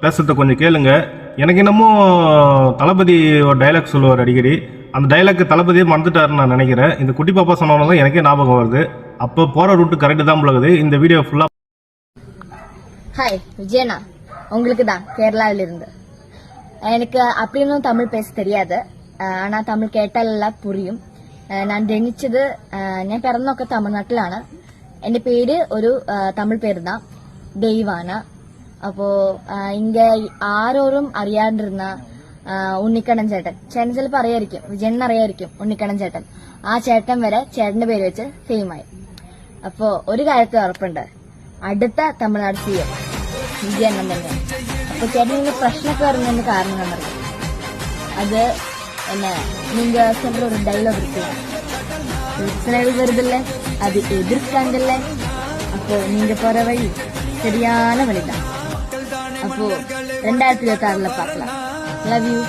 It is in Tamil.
பேசுறத கொஞ்சம் கேளுங்க எனக்கு என்னமோ தளபதி ஒரு டைலாக் சொல்லுவார் அடிக்கடி அந்த டைலாக் தளபதியே மறந்துட்டாருன்னு நான் நினைக்கிறேன் இந்த குட்டி பாப்பா சொன்னவங்க தான் எனக்கே ஞாபகம் வருது அப்போ போகிற ரூட்டு கரெக்டு தான் போலகுது இந்த வீடியோ ஃபுல்லாக ஹாய் விஜயனா உங்களுக்கு தான் கேரளாவில இருந்து எனக்கு அப்படின்னும் தமிழ் பேச தெரியாது ആഹ് ആണാ തമിഴ് കേട്ടാലെല്ലാം പുരിയും ആഹ് ഞാൻ ജനിച്ചത് ആഹ് ഞാൻ പിറന്നൊക്കെ തമിഴ്നാട്ടിലാണ് എന്റെ പേര് ഒരു ആഹ് തമിഴ് പേര് தான் ദൈവാന അപ്പോ ഇങ്ങ ആരോരും അറിയാണ്ടിരുന്ന ഉണ്ണിക്കണ്ണൻ ചേട്ടൻ. ചേട്ടൻ ചിലപ്പോ അറിയായിരിക്കും. വിജയണ്ണൻ അറിയായിരിക്കും ഉണ്ണിക്കണ്ണൻ ചേട്ടൻ. ആ ചേട്ടൻ വരെ ചേട്ടന്റെ പേര് വെച്ച് ഫെയിമായി അപ്പോ ഒരു കാര്യത്തിൽ ഉറപ്പുണ്ട്. അടുത്ത തമിഴ്നാട് സി എം വിജയണ്ണൻ തന്നെ. അപ്പൊ ചേട്ടൻ പ്രശ്നമൊക്കെ വരുന്നതിന് കാരണം എന്താ അത് എന്നെ നിങ്ങൾ ഒരു ഡയലോഗ് ഇരിക്കുകയാണ് വരുതല്ലേ അത് എതിർക്കാണ്ടല്ലേ അപ്പോ നിങ്ങൾ പോற വഴി. ശരിയാണ് அப்போ ரெண்டாயிரத்தி இருபத்தி ஆறுல பார்க்கலாம். Love you